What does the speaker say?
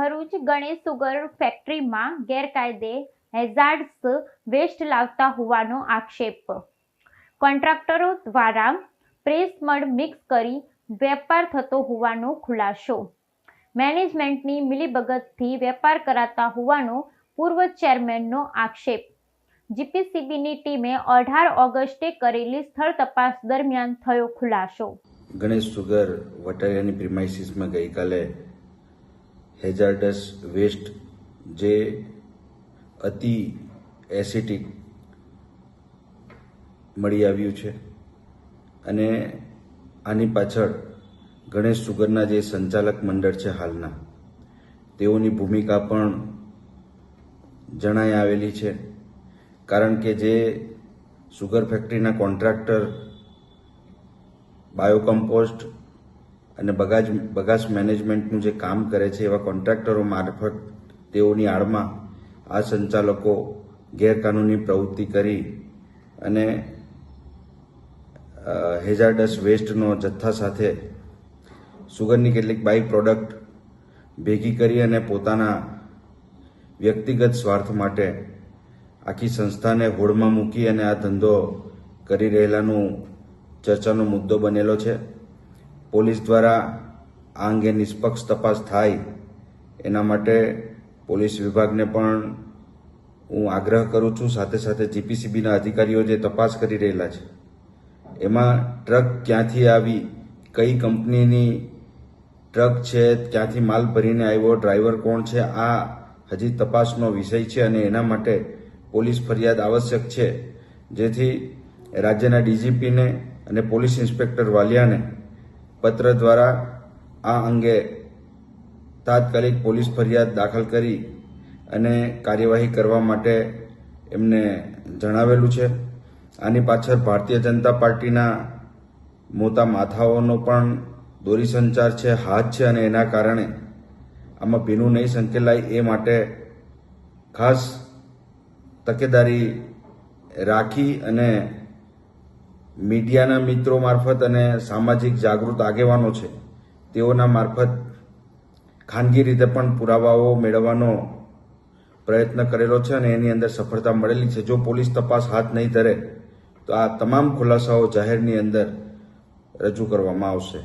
Bharuch Ganesh sugar ફેક્ટરીમાં ગેરકાયદે હેઝાર્ડ્સ waste લાવતા હોવાનો આક્ષેપ. કોન્ટ્રાક્ટરો દ્વારા પ્રેસ મડ મિક્સ કરી વેપાર થતો હોવાનો ખુલાસો. મેનેજમેન્ટની મિલીભગતથી વેપાર કરાતા હોવાનો પૂર્વ ચેરમેનનો આક્ષેપ. જીપીસીબીની ટીમે અઢાર ઓગસ્ટે કરેલી સ્થળ તપાસ દરમિયાન થયો ખુલાસો. ગણેશ સુગર વટારિયાની પ્રિમાઇસીસમાં ગઈકાલે હેઝાર્ડસ વેસ્ટ જે અતિ એસિટિક મળી આવ્યું છે અને આની પાછળ ગણેશ સુગરના જે સંચાલક મંડળ છે હાલના, તેઓની ભૂમિકા પણ જણાઈ આવેલી છે. કારણ કે જે સુગર ફેક્ટરીના કોન્ટ્રાક્ટર બાયોકમ્પોસ્ટ અને બગાજ બગાસ મેનેજમેન્ટનું જે કામ કરે છે એવા કોન્ટ્રાક્ટરો મારફત તેઓની આડમાં આ સંચાલકો ગેરકાનૂની પ્રવૃત્તિ કરી અને હેઝાર્ડસ વેસ્ટનો જથ્થા સાથે સુગરની કેટલીક બાય પ્રોડક્ટ ભેગી કરી અને પોતાના વ્યક્તિગત સ્વાર્થ માટે આખી સંસ્થાને હોડમાં મૂકી અને આ ધંધો કરી રહેલાનું ચર્ચાનો મુદ્દો બનેલો છે. પોલીસ દ્વારા આ અંગે નિષ્પક્ષ તપાસ થાય, એના માટે પોલીસ વિભાગને પણ હું આગ્રહ કરું છું. સાથે સાથે જીપીસીબીના અધિકારીઓ જે તપાસ કરી રહેલા છે, એમાં ટ્રક ક્યાંથી આવી, કઈ કંપનીની ટ્રક છે, ક્યાંથી માલ ભરીને આવ્યો, ડ્રાઈવર કોણ છે, આ હજી તપાસનો વિષય છે અને એના માટે પોલીસ ફરિયાદ આવશ્યક છે. જેથી રાજ્યના ડીજીપીને અને પોલીસ ઇન્સ્પેક્ટર વાલિયાને પત્ર દ્વારા આ અંગે તાત્કાલિક પોલીસ ફરિયાદ દાખલ કરી અને કાર્યવાહી કરવા માટે એમને જણાવેલું છે. આની પાછળ ભારતીય જનતા પાર્ટીના મોટા માથાઓનો પણ દોરી સંચાર છે, હાથ છે અને એના કારણે આમાં ભીનું નહીં સંકેલાય એ માટે ખાસ તકેદારી રાખી અને મીડિયાના મિત્રો મારફત અને સામાજિક જાગૃત આગેવાનો છે. તેઓના મારફત ખાનગી રીતે પણ પુરાવાઓ મેળવવાનો પ્રયત્ન કરેલો છે અને એની અંદર સફળતા મળેલી છે. જો પોલીસ તપાસ હાથ નહીં ધરે, તો આ તમામ ખુલાસાઓ જાહેરની અંદર રજૂ કરવામાં આવશે.